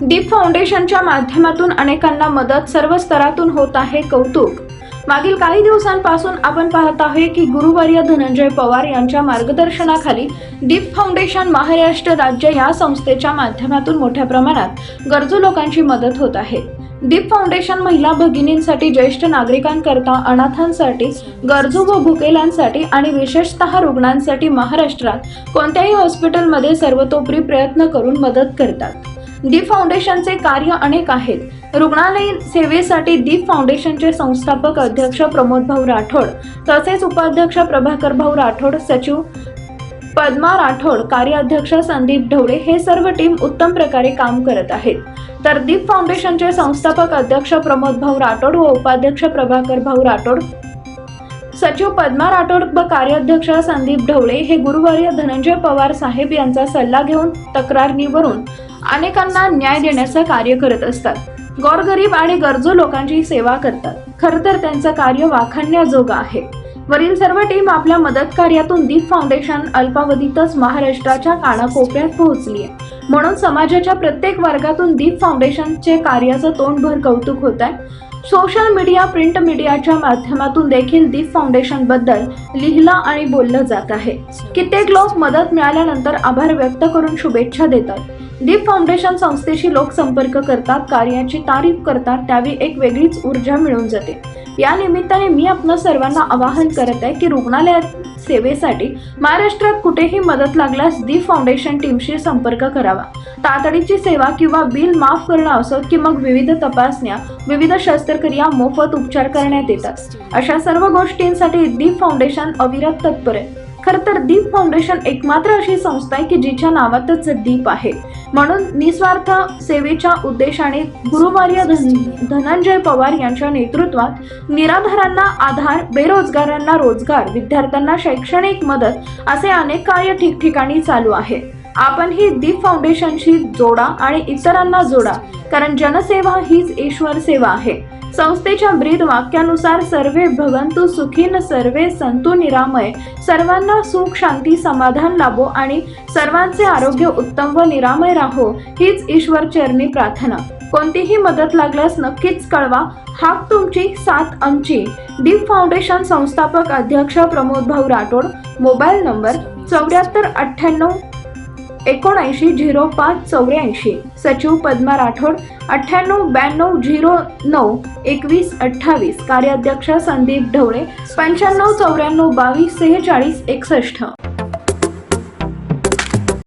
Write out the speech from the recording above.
दीप फाउंडेशनच्या माध्यमातून अनेकांना मदत सर्व स्तरातून होत आहे कौतुक. मागील काही दिवसांपासून आपण पाहत आहे की गुरुवर्य धनंजय पवार यांच्या मार्गदर्शनाखाली दीप फाउंडेशन महाराष्ट्र राज्य या संस्थेच्या माध्यमातून मोठ्या प्रमाणात गरजू लोकांची मदत होत आहे. दीप फाउंडेशन महिला भगिनींसाठी ज्येष्ठ नागरिकांकरता अनाथांसाठी गरजू व भुकेलांसाठी आणि विशेषतः रुग्णांसाठी महाराष्ट्रात कोणत्याही हॉस्पिटलमध्ये सर्वतोपरी प्रयत्न करून मदत करतात. दीप फाउंडेशनचे कार्य अनेक आहेत. रुग्णालयीन सेवेसाठी दीप फाउंडेशनचे संस्थापक अध्यक्ष प्रमोद भाऊ राठोड तसेच उपाध्यक्ष प्रभाकर भाऊ राठोड सचिव पद्मा राठोड कार्याध्यक्ष संदीप ढवळे हे सर्व टीम उत्तम प्रकारे काम करत आहेत. तर दीप फाउंडेशनचे संस्थापक अध्यक्ष प्रमोद भाऊ राठोड व उपाध्यक्ष प्रभाकर भाऊ राठोड सचिव पद्मा राठोड व कार्याध्यक्ष संदीप ढवळे हे गुरुवार्य धनंजय पवार साहेब यांचा सल्ला घेऊन तक्रारीवरून अनेकांना न्याय देण्याचं कार्य करत असतात. गोरगरीब आणि गरजू लोकांची सेवा करतात. खरं तर त्यांचं कार्य वाखाणण्याजोगं आहे. वरील सर्व टीम आपल्या मदत कार्यातून दीप फाउंडेशन अल्पावधीतच महाराष्ट्राच्या कानाकोपऱ्यात पोहोचली आहे. म्हणून समाजाच्या प्रत्येक वर्गातून दीप फाउंडेशनचे कार्याचं तोंडभर कौतुक होत आहे. सोशल मीडिया प्रिंट मीडियाच्या माध्यमातून देखील दीप फाउंडेशनबद्दल लिहिलं आणि बोललं जात आहे. कित्येक लोक मदत मिळाल्यानंतर आभार व्यक्त करून शुभेच्छा देतात. दीप फाउंडेशन संस्थेशी लोक संपर्क करतात कार्याची तारीफ करतात त्यावेळी एक वेगळीच ऊर्जा मिळून जाते. या निमित्ताने मी आपणा सर्वांना आवाहन करत आहे की रुग्णालयात सेवेसाठी महाराष्ट्रात कुठेही मदत लागल्यास दीप फाउंडेशन टीमशी संपर्क करावा. तातडीची सेवा किंवा बिल माफ करणं असो की मग विविध तपासण्या विविध शस्त्रक्रिया मोफत उपचार करण्यात येतात. अशा सर्व गोष्टींसाठी दीप फाउंडेशन अविरत तत्पर आहे. खरं तर दीप फाउंडेशन एकमात्र अशी संस्था आहे की जिच्या नावातच दीप आहे. म्हणून निस्वार्थ सेवेच्या उद्देशाने गुरुवार्य धन- धनंजय पवार यांच्या नेतृत्वात निराधारांना आधार बेरोजगारांना रोजगार विद्यार्थ्यांना शैक्षणिक मदत असे अनेक कार्य ठिकठिकाणी चालू आहे. आपण ही दीप फाउंडेशनशी जोडा आणि इतरांना जोडा कारण जनसेवा हीच ईश्वर सेवा आहे. संस्थेच्या ब्रीद वाक्यानुसार सर्वे भगंतु सुखीन सर्वे संतु निरामय. सर्वांना सुख शांती समाधान लाभो आणि सर्वांचे आरोग्य उत्तम व निरामय राहो. हीच ईश्वर चरणी प्रार्थना. कोणतीही मदत लागल्यास नक्कीच कळवा. हाक तुमची साथ आमची. दीप फाउंडेशन संस्थापक अध्यक्ष प्रमोद भाऊ राठोड. मोबाईल नंबर चौऱ्याहत्तर अठ्ठ्याण्णव एकोणऐंशी झिरो पाच चौऱ्याऐंशी. सचिव पद्मा राठोड अठ्ठ्याण्णव ब्याण्णव झिरो नऊ एकवीस अठ्ठावीस. कार्याध्यक्ष संदीप ढवळे पंच्याण्णव चौऱ्याण्णव बावीस सेहेचाळीस एकसष्ट.